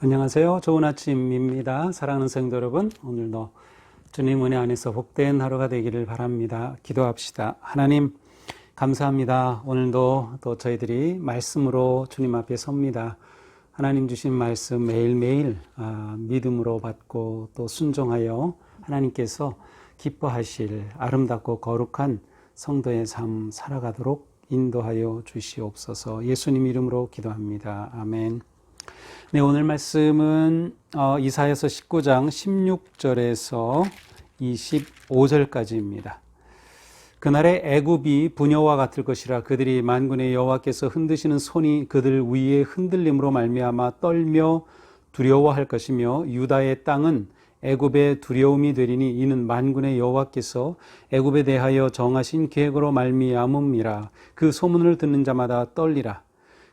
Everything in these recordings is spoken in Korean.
안녕하세요. 좋은 아침입니다. 사랑하는 성도 여러분, 오늘도 주님 은혜 안에서 복된 하루가 되기를 바랍니다. 기도합시다. 하나님, 감사합니다. 오늘도 또 저희들이 말씀으로 주님 앞에 섭니다. 하나님 주신 말씀 매일매일 아, 믿음으로 받고 또 순종하여 하나님께서 기뻐하실 아름답고 거룩한 성도의 삶 살아가도록 인도하여 주시옵소서 예수님 이름으로 기도합니다. 아멘. 네, 오늘 말씀은 어, 이사야서 19장 16절에서 25절까지입니다. 그날의 애굽이 부녀와 같을 것이라 그들이 만군의 여호와께서 흔드시는 손이 그들 위에 흔들림으로 말미암아 떨며 두려워할 것이며 유다의 땅은 애굽의 두려움이 되리니 이는 만군의 여호와께서 애굽에 대하여 정하신 계획으로 말미암음이라 그 소문을 듣는 자마다 떨리라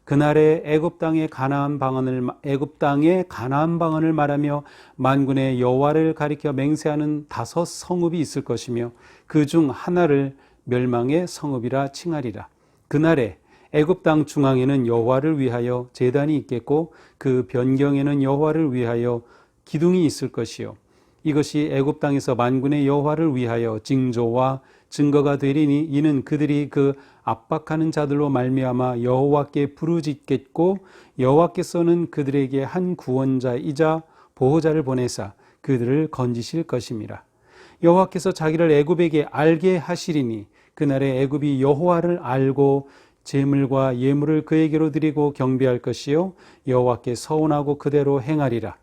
그날에 애굽 땅의 가나안 방언을 애굽 땅의 가나안 방언을 말하며 만군의 여호와를 가리켜 맹세하는 다섯 성읍이 있을 것이며 그 중 하나를 멸망의 성읍이라 칭하리라. 그날에 애굽 땅 중앙에는 여호와를 위하여 제단이 있겠고 그 변경에는 여호와를 위하여 기둥이 있을 것이요 이것이 애굽 땅에서 만군의 여호와를 위하여 징조와 증거가 되리니 이는 그들이 그 압박하는 자들로 말미암아 여호와께 부르짖겠고 여호와께서는 그들에게 한 구원자이자 보호자를 보내사 그들을 건지실 것임이라. 여호와께서 자기를 애굽에게 알게 하시리니 그날에 애굽이 여호와를 알고 제물과 예물을 그에게로 드리고 경배할 것이요 여호와께 서운하고 그대로 행하리라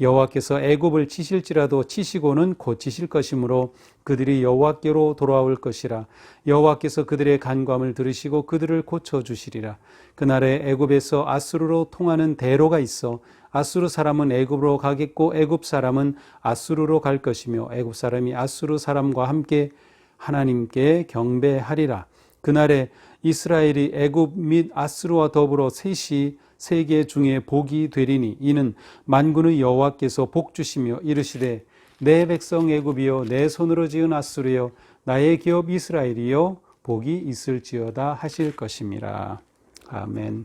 여호와께서 애굽을 치실지라도 치시고는 고치실 것이므로 그들이 여호와께로 돌아올 것이라. 여호와께서 그들의 간과함을 들으시고 그들을 고쳐 주시리라. 그날에 애굽에서 아수르로 통하는 대로가 있어 아수르 사람은 애굽으로 가겠고 애굽 사람은 아수르로 갈 것이며 애굽 사람이 아수르 사람과 함께 하나님께 경배하리라. 그날에 이스라엘이 애굽 및 아수르와 더불어 셋이 세계 중에 복이 되리니 이는 만군의 여호와께서 복 주시며 이르시되 내 백성 애굽이여 내 손으로 지은 아수르여 나의 기업 이스라엘이여 복이 있을지어다 하실 것임이라 아멘.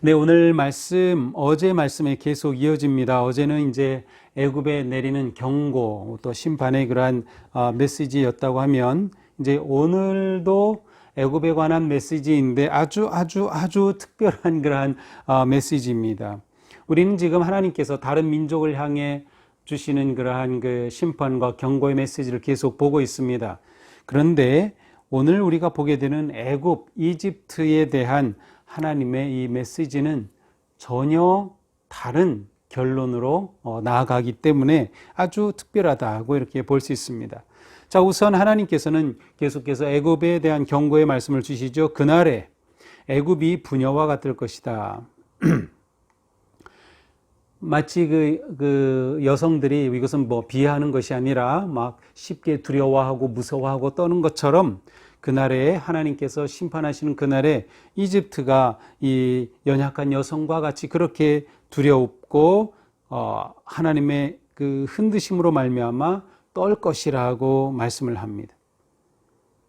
네 오늘 말씀 어제 말씀에 계속 이어집니다. 어제는 이제 애굽에 내리는 경고 또 심판의 그러한 어, 메시지였다고 하면 이제 오늘도 애굽에 관한 메시지인데 아주 아주 아주 특별한 그러한 어, 메시지입니다. 우리는 지금 하나님께서 다른 민족을 향해 주시는 그러한 그 심판과 경고의 메시지를 계속 보고 있습니다. 그런데 오늘 우리가 보게 되는 애굽, 이집트에 대한 하나님의 이 메시지는 전혀 다른 결론으로 어, 나아가기 때문에 아주 특별하다고 이렇게 볼 수 있습니다. 자, 우선 하나님께서는 계속해서 애굽에 대한 경고의 말씀을 주시죠. 그날에 애굽이 부녀와 같을 것이다. 마치 그, 그 여성들이 이것은 뭐 비하하는 것이 아니라 막 쉽게 두려워하고 무서워하고 떠는 것처럼 그날에 하나님께서 심판하시는 그날에 이집트가 이 연약한 여성과 같이 그렇게 두려웠고 어, 하나님의 그 흔드심으로 말미암아 떨 것이라고 말씀을 합니다.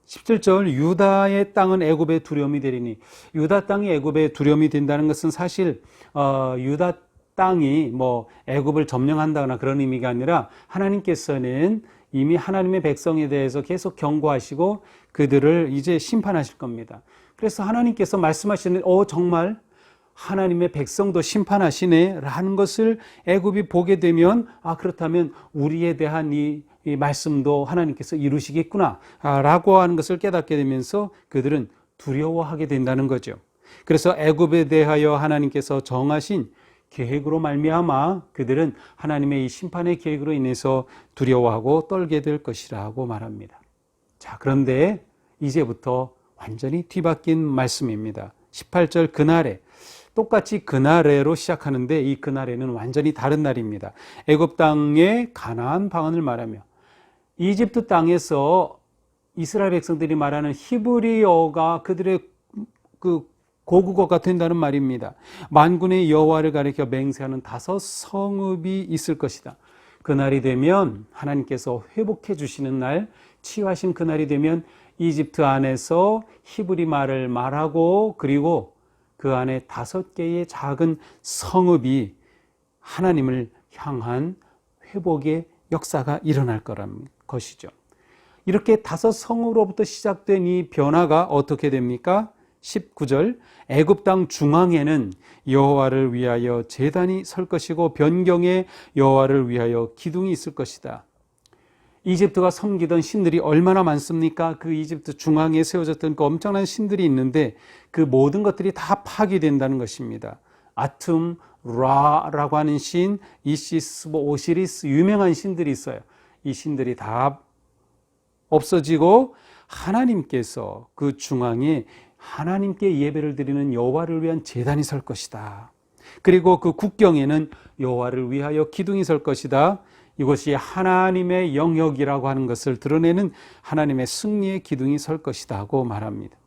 17절 유다의 땅은 애굽의 두려움이 되리니 유다 땅이 애굽의 두려움이 된다는 것은 사실 어, 유다 땅이 뭐 애굽을 점령한다거나 그런 의미가 아니라 하나님께서는 이미 하나님의 백성에 대해서 계속 경고하시고 그들을 이제 심판하실 겁니다. 그래서 하나님께서 말씀하시는 어 정말 하나님의 백성도 심판하시네 라는 것을 애굽이 보게 되면 아 그렇다면 우리에 대한 이, 이 말씀도 하나님께서 이루시겠구나 아, 라고 하는 것을 깨닫게 되면서 그들은 두려워하게 된다는 거죠. 그래서 애굽에 대하여 하나님께서 정하신 계획으로 말미암아 그들은 하나님의 이 심판의 계획으로 인해서 두려워하고 떨게 될 것이라고 말합니다. 자, 그런데 이제부터 완전히 뒤바뀐 말씀입니다. 18절 그날에 똑같이 그날에로 시작하는데 이 그날에는 완전히 다른 날입니다. 애굽 땅의 가나안 방언을 말하며 이집트 땅에서 이스라엘 백성들이 말하는 히브리어가 그들의 그 고국어가 된다는 말입니다. 만군의 여호와를 가리켜 맹세하는 다섯 성읍이 있을 것이다. 그날이 되면 하나님께서 회복해 주시는 날, 치유하신 그날이 되면 이집트 안에서 히브리 말을 말하고 그리고 그 안에 다섯 개의 작은 성읍이 하나님을 향한 회복의 역사가 일어날 거란 것이죠. 이렇게 다섯 성으로부터 시작된 이 변화가 어떻게 됩니까? 19절 애굽 땅 중앙에는 여호와를 위하여 제단이 설 것이고 변경에 여호와를 위하여 기둥이 있을 것이다. 이집트가 섬기던 신들이 얼마나 많습니까? 그 이집트 중앙에 세워졌던 그 엄청난 신들이 있는데 그 모든 것들이 다 파괴된다는 것입니다. 아툼, 라라고 하는 신, 이시스, 뭐 오시리스 유명한 신들이 있어요. 이 신들이 다 없어지고 하나님께서 그 중앙에 하나님께 예배를 드리는 여호와를 위한 제단이 설 것이다. 그리고 그 국경에는 여호와를 위하여 기둥이 설 것이다. 이것이 하나님의 영역이라고 하는 것을 드러내는 하나님의 승리의 기둥이 설 것이다 하고 말합니다.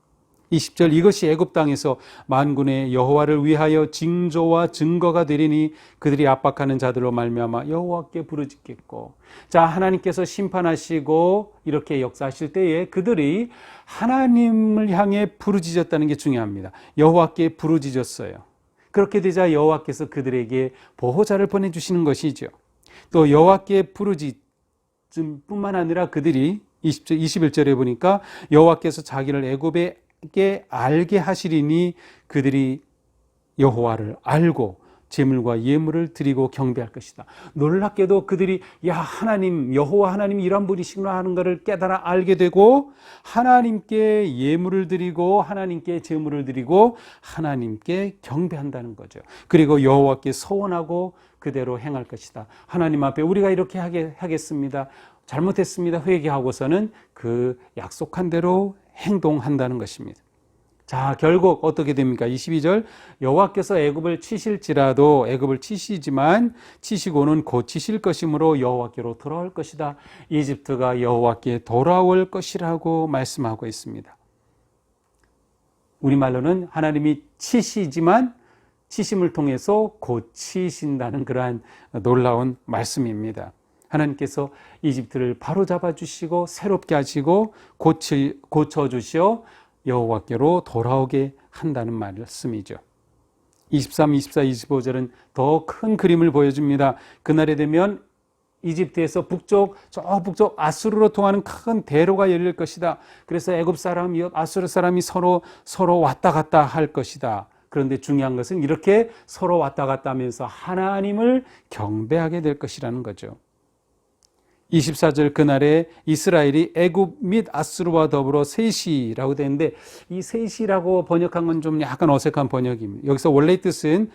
20절 이것이 애굽 땅에서 만군의 여호와를 위하여 징조와 증거가 되리니 그들이 압박하는 자들로 말미암아 여호와께 부르짖겠고 자 하나님께서 심판하시고 이렇게 역사하실 때에 그들이 하나님을 향해 부르짖었다는 게 중요합니다. 여호와께 부르짖었어요. 그렇게 되자 여호와께서 그들에게 보호자를 보내 주시는 것이죠. 또 여호와께 부르짖음 뿐만 아니라 그들이 20절 21절에 보니까 여호와께서 자기를 애굽에 게 알게 하시리니 그들이 여호와를 알고 제물과 예물을 드리고 경배할 것이다. 놀랍게도 그들이 야 하나님 여호와 하나님이 이런 분이시구나 하는 것을 깨달아 알게 되고 하나님께 예물을 드리고 하나님께 제물을 드리고 하나님께 경배한다는 거죠. 그리고 여호와께 소원하고 그대로 행할 것이다. 하나님 앞에 우리가 이렇게 하게 하겠습니다. 잘못했습니다. 회개하고서는 그 약속한 대로 행동한다는 것입니다. 자, 결국 어떻게 됩니까? 22절 여호와께서 애굽을 치실지라도 애굽을 치시지만 치시고는 곧 치실 것이므로 여호와께로 돌아올 것이다. 이집트가 여호와께 돌아올 것이라고 말씀하고 있습니다. 우리말로는 하나님이 치시지만 치심을 통해서 고치신다는 그러한 놀라운 말씀입니다. 하나님께서 이집트를 바로 잡아 주시고 새롭게 하시고 고치, 고쳐 주시어 여호와께로 돌아오게 한다는 말씀이죠. 23, 24, 25절은 더 큰 그림을 보여줍니다. 그날에 되면 이집트에서 북쪽 저 북쪽 아수르로 통하는 큰 대로가 열릴 것이다. 그래서 애굽 사람, 아수르 사람이 서로 서로 왔다 갔다 할 것이다. 그런데 중요한 것은 이렇게 서로 왔다 갔다 하면서 하나님을 경배하게 될 것이라는 거죠. 24절 그날에 이스라엘이 애굽 및 아스루와 더불어 셋이라고 되는데 이 셋이라고 번역한 건 좀 약간 어색한 번역입니다. 여기서 원래 뜻은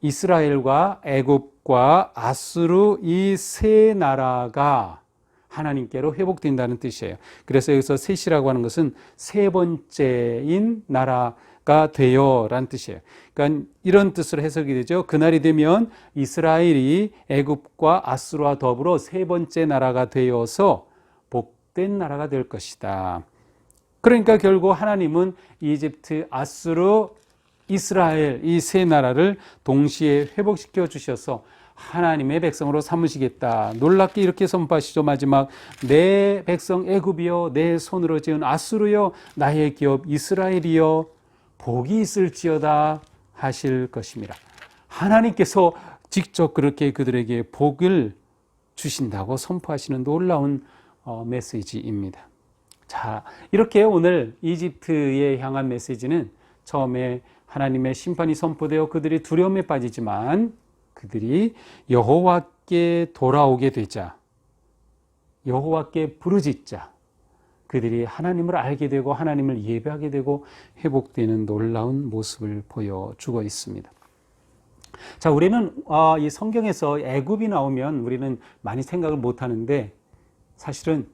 이스라엘과 애굽과 아스루 이세 나라가 하나님께로 회복된다는 뜻이에요. 그래서 여기서 셋이라고 하는 것은 세 번째인 나라 가 되어라는 뜻이에요. 그러니까 이런 뜻으로 해석이 되죠. 그날이 되면 이스라엘이 애굽과 아스루와 더불어 세 번째 나라가 되어서 복된 나라가 될 것이다. 그러니까 결국 하나님은 이집트, 아스루, 이스라엘 이 세 나라를 동시에 회복시켜 주셔서 하나님의 백성으로 삼으시겠다. 놀랍게 이렇게 선포하시죠. 마지막 내 백성 애굽이여 내 손으로 지은 아스루여 나의 기업 이스라엘이여 복이 있을지어다 하실 것입니다. 하나님께서 직접 그렇게 그들에게 복을 주신다고 선포하시는 놀라운 어, 메시지입니다. 자, 이렇게 오늘 이집트에 향한 메시지는 처음에 하나님의 심판이 선포되어 그들이 두려움에 빠지지만 그들이 여호와께 돌아오게 되자 여호와께 부르짖자 그들이 하나님을 알게 되고 하나님을 예배하게 되고 회복되는 놀라운 모습을 보여주고 있습니다. 자, 우리는 어, 이 성경에서 애굽이 나오면 우리는 많이 생각을 못 하는데 사실은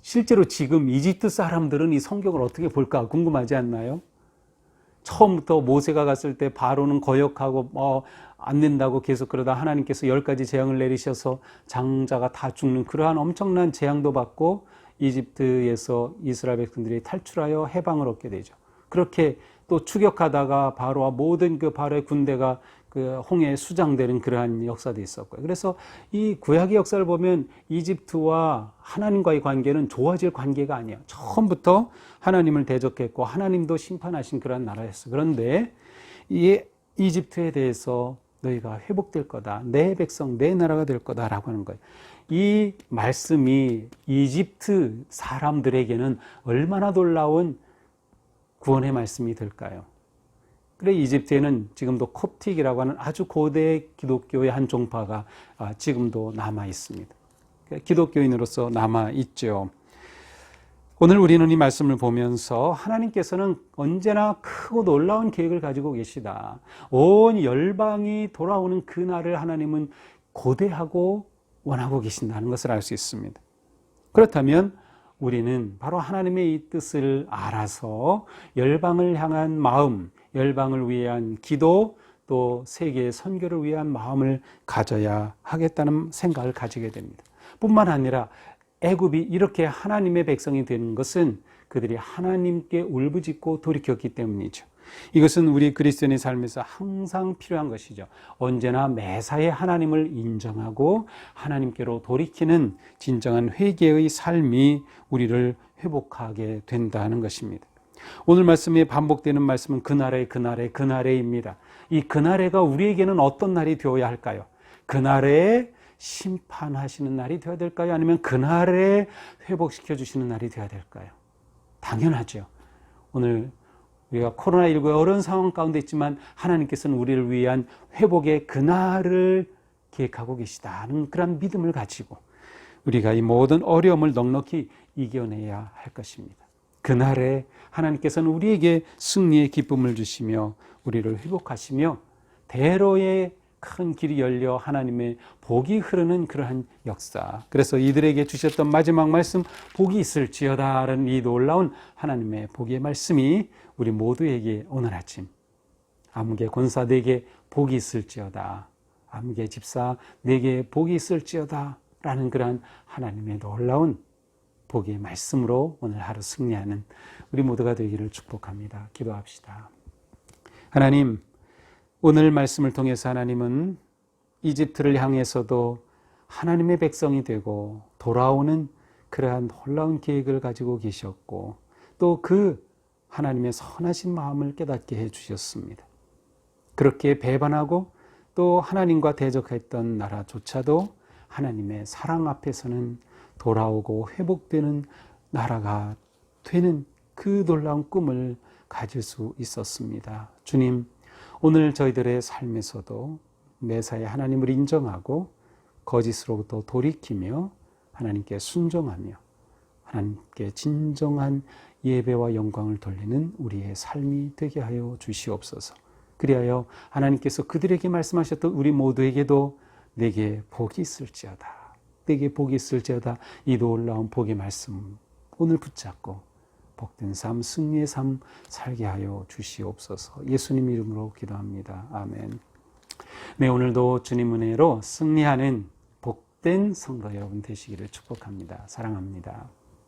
실제로 지금 이집트 사람들은 이 성경을 어떻게 볼까 궁금하지 않나요? 처음부터 모세가 갔을 때 바로는 거역하고 뭐안 된다고 계속 그러다 하나님께서 열 가지 재앙을 내리셔서 장자가 다 죽는 그러한 엄청난 재앙도 받고 이집트에서 이스라엘 백성들이 탈출하여 해방을 얻게 되죠. 그렇게 또 추격하다가 바로와 모든 그 바로의 군대가 그 홍해에 수장되는 그러한 역사도 있었고요. 그래서 이 구약의 역사를 보면 이집트와 하나님과의 관계는 좋아질 관계가 아니에요. 처음부터 하나님을 대적했고 하나님도 심판하신 그러한 나라였어요. 그런데 이 이집트에 대해서 너희가 회복될 거다. 내 백성, 내 나라가 될 거다라고 하는 거예요. 이 말씀이 이집트 사람들에게는 얼마나 놀라운 구원의 말씀이 될까요? 그래 이집트에는 지금도 콥틱이라고 하는 아주 고대 기독교의 한 종파가 아, 지금도 남아 있습니다. 기독교인으로서 남아 있죠. 오늘 우리는 이 말씀을 보면서 하나님께서는 언제나 크고 놀라운 계획을 가지고 계시다. 온 열방이 돌아오는 그날을 하나님은 고대하고 원하고 계신다는 것을 알 수 있습니다. 그렇다면 우리는 바로 하나님의 이 뜻을 알아서 열방을 향한 마음, 열방을 위한 기도, 또 세계의 선교를 위한 마음을 가져야 하겠다는 생각을 가지게 됩니다. 뿐만 아니라 애굽이 이렇게 하나님의 백성이 되는 것은 그들이 하나님께 울부짖고 돌이켰기 때문이죠. 이것은 우리 그리스도인의 삶에서 항상 필요한 것이죠. 언제나 매사에 하나님을 인정하고 하나님께로 돌이키는 진정한 회개의 삶이 우리를 회복하게 된다는 것입니다. 오늘 말씀에 반복되는 말씀은 그날의 그날의 그날에입니다. 이 그날에가 우리에게는 어떤 날이 되어야 할까요? 그날에 심판하시는 날이 되어야 될까요? 아니면 그날에 회복시켜 주시는 날이 되어야 될까요? 당연하죠. 오늘 우리가 코로나19의 어려운 상황 가운데 있지만 하나님께서는 우리를 위한 회복의 그날을 계획하고 계시다는 그런 믿음을 가지고 우리가 이 모든 어려움을 넉넉히 이겨내야 할 것입니다. 그날에 하나님께서는 우리에게 승리의 기쁨을 주시며 우리를 회복하시며 대로의 큰 길이 열려 하나님의 복이 흐르는 그러한 역사. 그래서 이들에게 주셨던 마지막 말씀, 복이 있을지어다라는 이 놀라운 하나님의 복의 말씀이 우리 모두에게 오늘 아침, 아무개 권사 내게 복이 있을지어다. 아무개 집사 내게 복이 있을지어다. 라는 그러한 하나님의 놀라운 복의 말씀으로 오늘 하루 승리하는 우리 모두가 되기를 축복합니다. 기도합시다. 하나님, 오늘 말씀을 통해서 하나님은 이집트를 향해서도 하나님의 백성이 되고 돌아오는 그러한 놀라운 계획을 가지고 계셨고 또 그 하나님의 선하신 마음을 깨닫게 해 주셨습니다. 그렇게 배반하고 또 하나님과 대적했던 나라조차도 하나님의 사랑 앞에서는 돌아오고 회복되는 나라가 되는 그 놀라운 꿈을 가질 수 있었습니다. 주님, 오늘 저희들의 삶에서도 매사에 하나님을 인정하고 거짓으로부터 돌이키며 하나님께 순종하며 하나님께 진정한 예배와 영광을 돌리는 우리의 삶이 되게 하여 주시옵소서. 그리하여 하나님께서 그들에게 말씀하셨던 우리 모두에게도 내게 복이 있을지어다. 내게 복이 있을지어다. 이 놀라운 복의 말씀 오늘 붙잡고 복된 삶, 승리의 삶 살게 하여 주시옵소서. 예수님 이름으로 기도합니다. 아멘. 네, 오늘도 주님 은혜로 승리하는 복된 성도 여러분 되시기를 축복합니다. 사랑합니다.